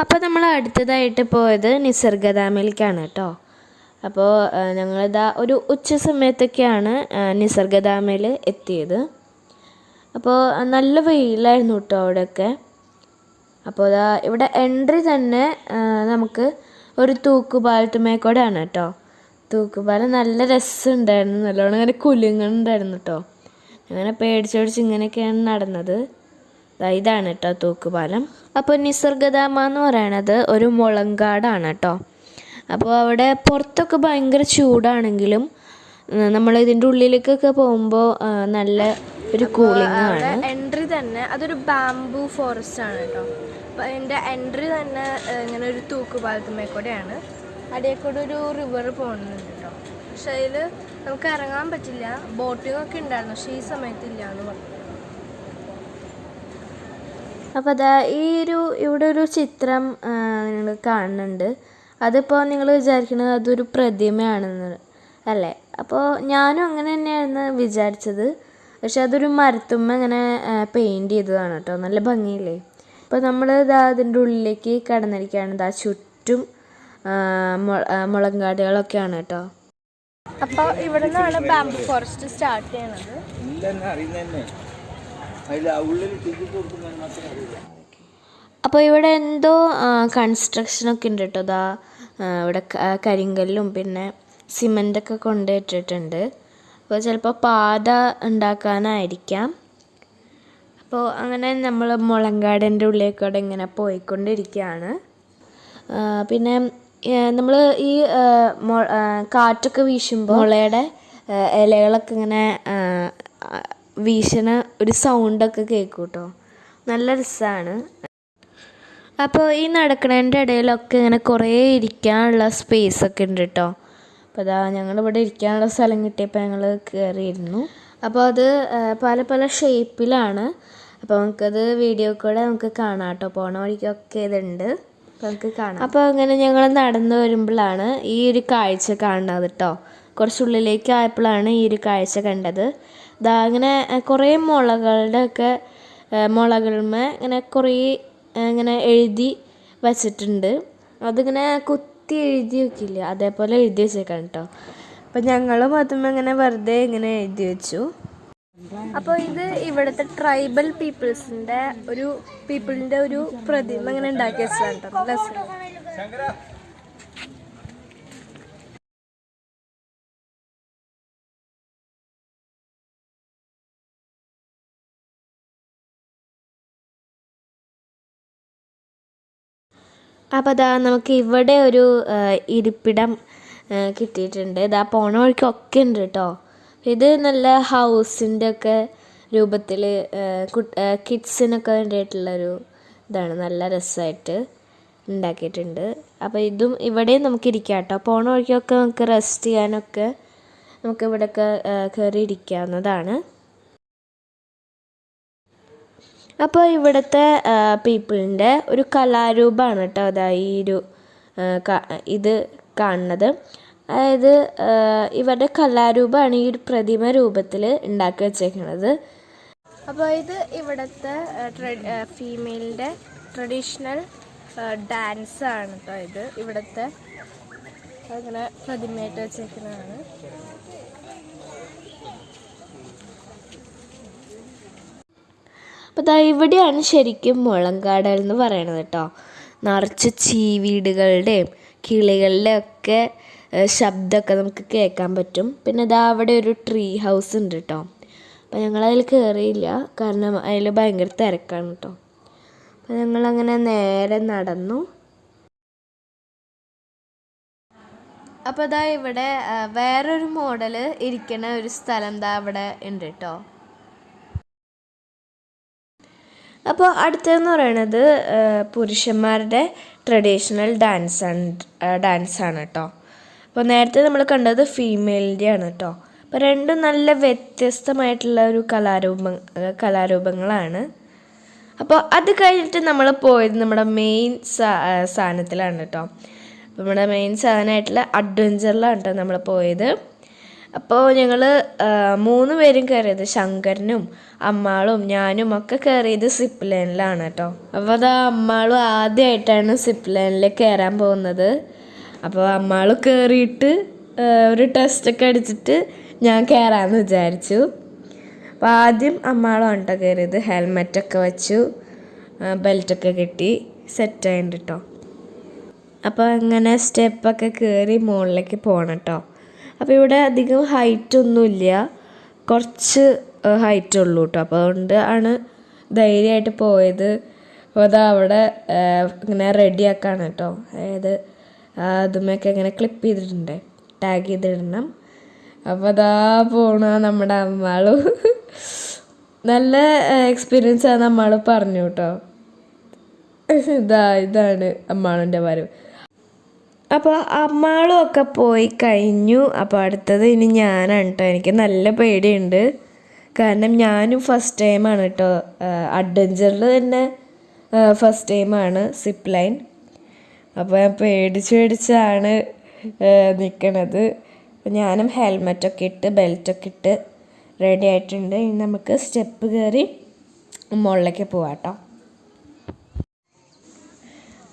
അപ്പോൾ നമ്മൾ അടുത്തതായിട്ട് പോയത് നിസർഗധാമിലേക്കാണ് കേട്ടോ. അപ്പോൾ ഞങ്ങളിതാ ഒരു ഉച്ച സമയത്തൊക്കെയാണ് നിസർഗധാമിൽ എത്തിയത്. അപ്പോൾ നല്ല വെയിലായിരുന്നു കേട്ടോ അവിടെയൊക്കെ. അപ്പോൾ ഇതാ ഇവിടെ എൻട്രി തന്നെ നമുക്ക് ഒരു തൂക്കുപാലത്തുമേ കൂടെയാണ് കേട്ടോ. തൂക്കുപാലം നല്ല രസമുണ്ടായിരുന്നു നല്ലോണം ഇങ്ങനെ കുലുങ്ങുന്നുണ്ടായിരുന്നു കേട്ടോ. അങ്ങനെ പേടിച്ചോടിച്ച് പേടിച്ച് ഇങ്ങനെയൊക്കെയാണ് നടന്നത്. ഇതാണ് കേട്ടോ തൂക്കുപാലം. അപ്പോൾ നിസർഗധാമ എന്ന് പറയണത് ഒരു മുളങ്കാടാണ് കേട്ടോ അപ്പോൾ അവിടെ പുറത്തൊക്കെ ഭയങ്കര ചൂടാണെങ്കിലും നമ്മൾ ഇതിന്റെ ഉള്ളിലേക്കൊക്കെ പോകുമ്പോൾ നല്ല ഒരു കൂളിംഗ് ആണ്. എൻട്രി തന്നെ അതൊരു ബാംബു ഫോറസ്റ്റ് ആണ് കേട്ടോ അപ്പോൾ അതിന്റെ എൻട്രി തന്നെ ഇങ്ങനെ ഒരു തൂക്കുപാലത്തുമ്മേ കൂടെയാണ് അടിയിൽ കൂടെ ഒരു റിവർ പോകുന്നുണ്ട് കേട്ടോ പക്ഷേ അതിൽ നമുക്ക് ഇറങ്ങാൻ പറ്റില്ല. ബോട്ടിംഗ് ഒക്കെ ഉണ്ടായിരുന്നു. പക്ഷേ ഈ സമയത്തില്ല എന്ന് പറഞ്ഞു. അപ്പോൾ അതാ ഈ ഒരു ഇവിടെ ഒരു ചിത്രം നിങ്ങൾ കാണുന്നുണ്ട്. അതിപ്പോൾ നിങ്ങൾ വിചാരിക്കുന്നത് അതൊരു പ്രതിമയാണെന്ന് അല്ലേ? അപ്പോൾ ഞാനും അങ്ങനെ തന്നെയായിരുന്നു വിചാരിച്ചത്. പക്ഷെ അതൊരു മരത്തുമ്മ ഇങ്ങനെ പെയിന്റ് ചെയ്തതാണ് കേട്ടോ. നല്ല ഭംഗിയില്ലേ? അപ്പോൾ നമ്മൾ ഇതാ അതിന്റെ ഉള്ളിലേക്ക് കടന്നിരിക്കുകയാണ്. ഇതാ ചുറ്റും മുളങ്കാടുകളൊക്കെയാണ് കേട്ടോ. അപ്പോൾ ഇവിടെ നിന്നാണ് ബാംബു ഫോറസ്റ്റ് സ്റ്റാർട്ട് ചെയ്യുന്നത്. അതിൽ ഉള്ളിൽ ടിക്കറ്റ് മാത്രമേ അറിയില്ല. അപ്പോൾ ഇവിടെ എന്തോ കൺസ്ട്രക്ഷനൊക്കെ ഉണ്ട് കേട്ടോ അതാ ഇവിടെ കരിങ്കല്ലും പിന്നെ സിമന്റൊക്കെ കൊണ്ടുപോയിട്ടിട്ടുണ്ട് അപ്പോൾ ചിലപ്പോൾ പാത ഉണ്ടാക്കാനായിരിക്കാം. അപ്പോൾ അങ്ങനെ നമ്മൾ മുളങ്കാടിന്റെ ഉള്ളിലേക്കൂടെ ഇങ്ങനെ പോയിക്കൊണ്ടിരിക്കുകയാണ് പിന്നെ നമ്മൾ ഈ മൊ- കാറ്റൊക്കെ വീശുമ്പോൾ മുളയുടെ ഇലകളൊക്കെ ഇങ്ങനെ വീശണ ഒരു സൗണ്ടൊക്കെ കേൾക്കും കേട്ടോ നല്ല രസമാണ് അപ്പോൾ ഈ നടക്കണതിന്റെ ഇടയിലൊക്കെ ഇങ്ങനെ കുറേ ഇരിക്കാനുള്ള സ്പേസ് ഒക്കെ ഉണ്ട് കേട്ടോ അപ്പോൾ അതാ ഞങ്ങളിവിടെ ഇരിക്കാനുള്ള സ്ഥലം കിട്ടിയപ്പോൾ ഞങ്ങൾ കയറിയിരുന്നു അപ്പോൾ അത് പല പല ഷേപ്പിലാണ് അപ്പോൾ നമുക്കത് വീഡിയോ കൂടെ നമുക്ക് കാണാം കേട്ടോ പോണ വഴിക്കൊക്കെ ഇതുണ്ട്. നമുക്ക് കാണാം. അപ്പോൾ അങ്ങനെ ഞങ്ങൾ നടന്നു വരുമ്പോഴാണ് ഈ ഒരു കാഴ്ച കാണുന്നത് കേട്ടോ കുറച്ചുള്ളിലേക്ക് ആയപ്പോഴാണ് ഈ ഒരു കാഴ്ച കണ്ടത്. ദാ ഇങ്ങനെ കുറേ മുളകളുടെ ഒക്കെ മുളകളുമേ ഇങ്ങനെ കുറേ ഇങ്ങനെ എഴുതി വച്ചിട്ടുണ്ട്. അതിങ്ങനെ കുത്തി എഴുതി വെക്കില്ല? അതേപോലെ എഴുതി വെച്ചേക്കാണ് കേട്ടോ അപ്പം ഞങ്ങളും അതും ഇങ്ങനെ വെറുതെ ഇങ്ങനെ എഴുതി വെച്ചു. അപ്പോൾ ഇത് ഇവിടുത്തെ ട്രൈബൽ പീപ്പിൾസിന്റെ ഒരു പീപ്പിളിന്റെ ഒരു പ്രതിമ ഇങ്ങനെ ഉണ്ടാക്കി വെച്ചതാണ് കേട്ടോ. അപ്പോൾ അതാ നമുക്ക് ഇവിടെ ഒരു ഇരിപ്പിടം കിട്ടിയിട്ടുണ്ട്. ഇതാ പോണ വഴിക്കൊക്കെ ഉണ്ട് കേട്ടോ ഇത് നല്ല ഹൗസിന്റെ ഒക്കെ രൂപത്തിൽ കിഡ്സിനൊക്കെ വേണ്ടിയിട്ടുള്ളൊരു ഇതാണ്. നല്ല രസമായിട്ട് ഉണ്ടാക്കിയിട്ടുണ്ട്. അപ്പോൾ ഇതും ഇവിടെയും നമുക്ക് ഇരിക്കാം കേട്ടോ പോണ വഴിക്കൊക്കെ നമുക്ക് റെസ്റ്റ് ചെയ്യാനൊക്കെ നമുക്ക് ഇവിടെയൊക്കെ കയറി ഇരിക്കാവുന്നതാണ്. അപ്പോൾ ഇവിടുത്തെ പീപ്പിളിന്റെ ഒരു കലാരൂപമാണ് കേട്ടോ അതാ ഈ ഒരു ഇത് കാണുന്നത്. അതായത് ഇവരുടെ കലാരൂപമാണ് ഈ ഒരു പ്രതിമ രൂപത്തിൽ ഉണ്ടാക്കി വെച്ചേക്കുന്നത് അപ്പോൾ ഇത് ഇവിടുത്തെ ഫീമെയിലിന്റെ ട്രഡീഷണൽ ഡാൻസ് ആണ് കേട്ടോ ഇത്. ഇവിടുത്തെ അങ്ങനെ പ്രതിമയായിട്ട് വെച്ചേക്കുന്നതാണ്. അപ്പോൾ ദാ ഇവിടെയാണ് ശരിക്കും മുളങ്കാടൽ എന്ന് പറയണത് കേട്ടോ. നിറച്ച് ചീവീടുകളുടെയും കിളികളുടെ ഒക്കെ ശബ്ദമൊക്കെ നമുക്ക് കേൾക്കാൻ പറ്റും. പിന്നെ ഇതാ അവിടെ ഒരു ട്രീ ഹൗസ് ഉണ്ട് കേട്ടോ. അപ്പോൾ ഞങ്ങളതിൽ കയറിയില്ല കാരണം അതിൽ ഭയങ്കര തിരക്കാണ് കേട്ടോ. അപ്പോൾ ഞങ്ങളങ്ങനെ നേരെ നടന്നു. അപ്പോൾ ഇതാ ഇവിടെ വേറൊരു മോഡൽ ഇരിക്കുന്ന ഒരു സ്ഥലം ദാ അവിടെ ഉണ്ട് കേട്ടോ. അപ്പോൾ അടുത്തതെന്ന് പറയണത് പുരുഷന്മാരുടെ ട്രഡീഷണൽ ഡാൻസ് ആണ് ഡാൻസ് ആണ് കേട്ടോ അപ്പോൾ നേരത്തെ നമ്മൾ കണ്ടത് ഫീമെയിലിന്റെ ആണ് കേട്ടോ അപ്പോൾ രണ്ടും നല്ല വ്യത്യസ്തമായിട്ടുള്ള ഒരു കലാരൂപ കലാരൂപങ്ങളാണ്. അപ്പോൾ അത് കഴിഞ്ഞിട്ട് നമ്മൾ പോയത് നമ്മുടെ മെയിൻ സാധനത്തിലാണ് കേട്ടോ നമ്മുടെ മെയിൻ സാധനമായിട്ടുള്ള അഡ്വഞ്ചറിലാണ് കേട്ടോ നമ്മൾ പോയത്. അപ്പോൾ ഞങ്ങൾ മൂന്ന് പേരും കയറിയത് ശങ്കരനും അമ്മാളും ഞാനും ഒക്കെ കയറിയത് സിപ്പ് ലൈനിലാണ് കേട്ടോ. അപ്പോൾ അത് അമ്മാളും ആദ്യമായിട്ടാണ് സിപ്പ് ലൈനിൽ കയറാൻ പോകുന്നത്. അപ്പോൾ അമ്മാൾ കയറിയിട്ട് ഒരു ടെസ്റ്റൊക്കെ അടിച്ചിട്ട് ഞാൻ കയറാമെന്ന് വിചാരിച്ചു. അപ്പോൾ ആദ്യം അമ്മാളാണ് കേട്ടോ കയറിയത്. ഹെൽമെറ്റൊക്കെ വെച്ചു. ബെൽറ്റൊക്കെ കെട്ടി. സെറ്റായിട്ടുണ്ട് കേട്ടോ അപ്പോൾ അങ്ങനെ സ്റ്റെപ്പൊക്കെ കയറി മുകളിലേക്ക് പോകണം കേട്ടോ അപ്പോൾ ഇവിടെ അധികം ഹൈറ്റ് ഒന്നുമില്ല കുറച്ച് ഹൈറ്റ് ഉള്ളൂ കേട്ടോ അപ്പോൾ അതുകൊണ്ട് ആണ് ധൈര്യമായിട്ട് പോയത്. അപ്പോൾ അതാ അവിടെ ഇങ്ങനെ റെഡിയാക്കാണ് കേട്ടോ അതായത് അതുമൊക്കെ ഇങ്ങനെ ക്ലിപ്പ് ചെയ്തിട്ടുണ്ട്. ടാഗ് ചെയ്തിടണം. അപ്പോൾ അതാ പോണ നമ്മുടെ അമ്മാളു. നല്ല എക്സ്പീരിയൻസ് ആണ് അമ്മാൾ പറഞ്ഞു കേട്ടോ ഇതാ ഇതാണ് അമ്മാളിന്റെ വരവ്. അപ്പോൾ അമ്മാളും ഒക്കെ പോയി കഴിഞ്ഞു. അപ്പോൾ അടുത്തത് ഇനി ഞാനാണ് കേട്ടോ എനിക്ക് നല്ല പേടിയുണ്ട്. കാരണം ഞാനും ഫസ്റ്റ് ടൈമാണ് കേട്ടോ അഡ്വഞ്ചറിൽ തന്നെ ഫസ്റ്റ് ടൈമാണ് സിപ്പ് ലൈൻ അപ്പോൾ ഞാൻ പേടിച്ച് പേടിച്ചാണ് നിൽക്കണത് ഞാനും ഹെൽമെറ്റൊക്കെ ഇട്ട് ബെൽറ്റൊക്കെ ഇട്ട് റെഡി ആയിട്ടുണ്ട്. ഇനി നമുക്ക് സ്റ്റെപ്പ് കയറി മുകളിലേക്ക് പോവാം കേട്ടോ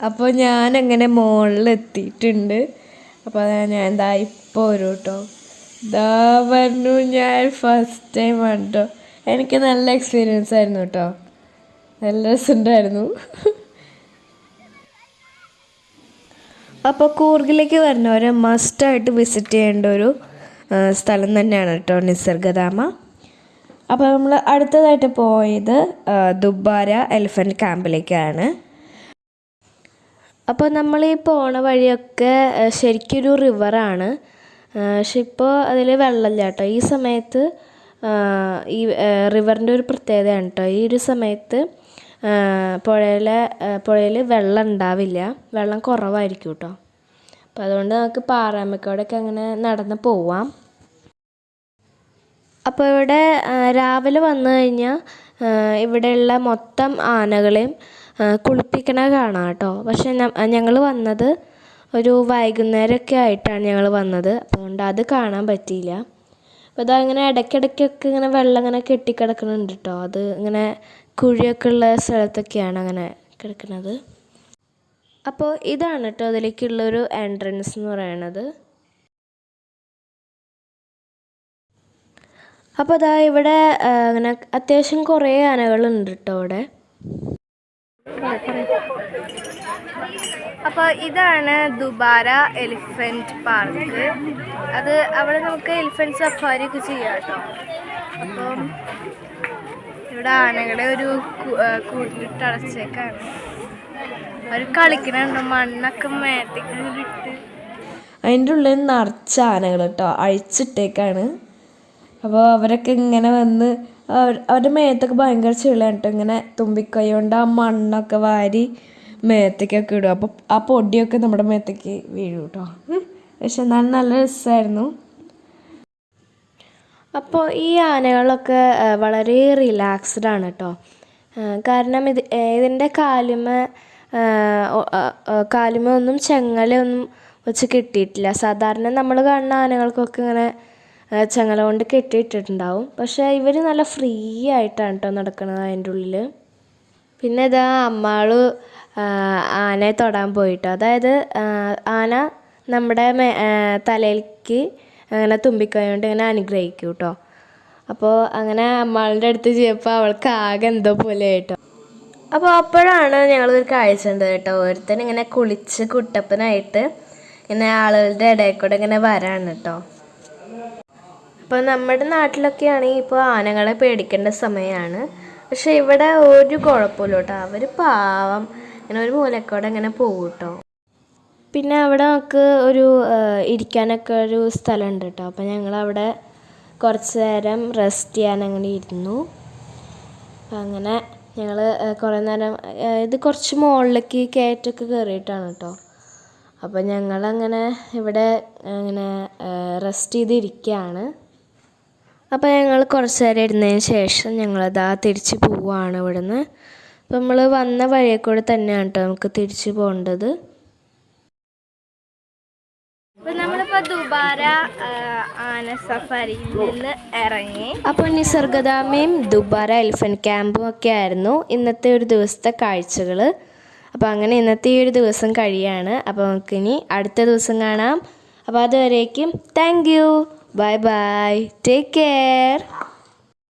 അപ്പോൾ ഞാൻ അങ്ങനെ മുകളിൽ എത്തിയിട്ടുണ്ട് അപ്പോൾ ഞാൻ എന്താ ഇപ്പോൾ വരും കേട്ടോ ഇതാ പറഞ്ഞു ഞാൻ ഫസ്റ്റ് ടൈം ആണ് കേട്ടോ എനിക്ക് നല്ല എക്സ്പീരിയൻസ് ആയിരുന്നു കേട്ടോ നല്ല രസമുണ്ടായിരുന്നു. അപ്പോൾ കൂർഗിലേക്ക് വരുന്നവർ മസ്റ്റായിട്ട് വിസിറ്റ് ചെയ്യേണ്ട ഒരു സ്ഥലം തന്നെയാണ് കേട്ടോ നിസർഗധാമ. അപ്പോൾ നമ്മൾ അടുത്തതായിട്ട് പോയത് ദുബാര എലിഫന്റ് ക്യാമ്പിലേക്കാണ് അപ്പോൾ നമ്മൾ ഈ പോണ വഴിയൊക്കെ ശരിക്കൊരു റിവറാണ്. പക്ഷെ ഇപ്പോൾ അതിൽ വെള്ളമില്ല കേട്ടോ ഈ സമയത്ത് ഈ റിവറിന്റെ ഒരു പ്രത്യേകതയാണ് കേട്ടോ ഈ ഒരു സമയത്ത് പുഴയിലെ പുഴയിൽ വെള്ളം ഉണ്ടാവില്ല വെള്ളം കുറവായിരിക്കും കേട്ടോ അപ്പം അതുകൊണ്ട് നമുക്ക് പാറാമക്കോടൊക്കെ അങ്ങനെ നടന്ന് പോവാം. അപ്പോൾ ഇവിടെ രാവിലെ വന്നു കഴിഞ്ഞാൽ ഇവിടെയുള്ള മൊത്തം ആനകളെയും കുളിപ്പിക്കണ കാണാം കേട്ടോ. പക്ഷെ ഞങ്ങൾ വന്നത് ഒരു വൈകുന്നേരമൊക്കെ ആയിട്ടാണ് ഞങ്ങൾ വന്നത്. അതുകൊണ്ട് അത് കാണാൻ പറ്റിയില്ല. അപ്പോൾ അതാ ഇങ്ങനെ ഇടയ്ക്കിടയ്ക്കൊക്കെ ഇങ്ങനെ വെള്ളം ഇങ്ങനെ കെട്ടിക്കിടക്കുന്നുണ്ട് കേട്ടോ. അത് ഇങ്ങനെ കുഴിയൊക്കെ ഉള്ള സ്ഥലത്തൊക്കെയാണ് അങ്ങനെ കിടക്കുന്നത്. അപ്പോൾ ഇതാണ് കേട്ടോ അതിലേക്കുള്ളൊരു എൻട്രൻസ് എന്ന് പറയണത്. അപ്പോൾ അതാ ഇവിടെ അങ്ങനെ അത്യാവശ്യം കുറേ ആനകളുണ്ട് കേട്ടോ ഇവിടെ അപ്പോൾ ഇതാണ് ദുബാര എലിഫന്റ് പാർക്ക്. അത് അവിടെ നമുക്ക് എലിഫന്റ് സഫാരി ഒക്കെ ചെയ്യാം കേട്ടോ. അപ്പം ഇവിടെ ആനകളെ ഒരു കൂട്ടിലിട്ട് അടച്ചേക്കാണ്. അവർ കളിക്കണുണ്ട്. മണ്ണൊക്കെ മേത്തേക്കിട്ട് അതിന്റെ ഉള്ളിൽ നിറച്ച ആനകൾ കേട്ടോ. അഴിച്ചിട്ടേക്കാണ്. അപ്പോൾ അവരൊക്കെ ഇങ്ങനെ വന്ന് അവരുടെ മേത്തൊക്കെ ഭയങ്കര ചെളിയാണ് കേട്ടോ. ഇങ്ങനെ തുമ്പിക്കൈ കൊണ്ട് ആ മണ്ണൊക്കെ വാരി മേത്തേക്കൊക്കെ ഇടും. അപ്പോൾ ആ പൊടിയൊക്കെ നമ്മുടെ മേത്തേക്ക് വീഴും കേട്ടോ. പക്ഷെ എന്നാലും നല്ല രസമായിരുന്നു അപ്പോൾ ഈ ആനകളൊക്കെ വളരെ റിലാക്സ്ഡ് ആണ് കേട്ടോ. കാരണം ഇത് ഇതിന്റെ കാലുമ കാലുമ ഒന്നും ചെങ്ങലൊന്നും വെച്ച് കിട്ടിയിട്ടില്ല. സാധാരണ നമ്മൾ കാണുന്ന ആനകൾക്കൊക്കെ ഇങ്ങനെ ചെങ്ങല കൊണ്ട് കെട്ടിയിട്ടിട്ടുണ്ടാവും. പക്ഷേ ഇവർ നല്ല ഫ്രീ ആയിട്ടാണ് കേട്ടോ നടക്കുന്നത് അതിന്റെ ഉള്ളിൽ പിന്നെ ഇതാ അമ്മാൾ ആനയെ തൊടാൻ പോയിട്ടോ. അതായത് ആന നമ്മുടെ തലയിലേക്ക് അങ്ങനെ തുമ്പിക്കായോണ്ട് ഇങ്ങനെ അനുഗ്രഹിക്കും കേട്ടോ അപ്പോൾ അങ്ങനെ അമ്മാളുടെ അടുത്ത് ചെയ്യപ്പോൾ അവൾക്ക് ആകെ എന്തോ പോലെ കേട്ടോ അപ്പോൾ അപ്പോഴാണ് ഞങ്ങളൊരു കാഴ്ച ഉണ്ട് കേട്ടോ ഒരുത്തൻ ഇങ്ങനെ കുളിച്ച് കുട്ടപ്പനായിട്ട് ഇങ്ങനെ ആളുകളുടെ ഇടയിൽ കൂടെ ഇങ്ങനെ വരാണ് കേട്ടോ അപ്പോൾ നമ്മുടെ നാട്ടിലൊക്കെ ആണെങ്കിൽ ഇപ്പോൾ ആനകളെ പേടിക്കേണ്ട സമയമാണ് പക്ഷെ ഇവിടെ ഒരു കുഴപ്പമില്ല കേട്ടോ അവർ പാവം. ഇങ്ങനെ ഒരു മൂലക്കോടെ ഇങ്ങനെ പോകും കേട്ടോ പിന്നെ അവിടെ നമുക്ക് ഒരു ഇരിക്കാനൊക്കെ ഒരു സ്ഥലമുണ്ട് കേട്ടോ. അപ്പോൾ ഞങ്ങളവിടെ കുറച്ച് നേരം റെസ്റ്റ് ചെയ്യാൻ അങ്ങനെ ഇരുന്നു. അപ്പം അങ്ങനെ ഞങ്ങൾ കുറേ നേരം ഇത് കുറച്ച് മുകളിലേക്ക് കയറ്റൊക്കെ കയറിയിട്ടാണ് കേട്ടോ. അപ്പോൾ ഞങ്ങളങ്ങനെ ഇവിടെ അങ്ങനെ റെസ്റ്റ് ചെയ്തിരിക്കുകയാണ് അപ്പോൾ ഞങ്ങൾ കുറച്ച് നേരം ഇരുന്നതിന് ശേഷം ഞങ്ങളതാ തിരിച്ച് പോവുകയാണ് ഇവിടുന്ന്. അപ്പോൾ നമ്മൾ വന്ന വഴിയെ കൂടെ തന്നെയാണ് കേട്ടോ നമുക്ക് തിരിച്ച് പോകേണ്ടത്. നമ്മളിപ്പോ ദുബാര ആന സഫാരിയിൽ നിന്ന് ഇറങ്ങി. അപ്പോൾ നിസർഗധാമയും ദുബാര എലിഫന്റ് ക്യാമ്പും ഒക്കെ ആയിരുന്നു ഇന്നത്തെ ഒരു ദിവസത്തെ കാഴ്ചകൾ അപ്പോൾ അങ്ങനെ ഇന്നത്തെ ഈ ഒരു ദിവസം കഴിയാണ്. അപ്പോൾ നമുക്കിനി അടുത്ത ദിവസം കാണാം. അപ്പോൾ അതുവരേക്കും thank Bye bye. Take care.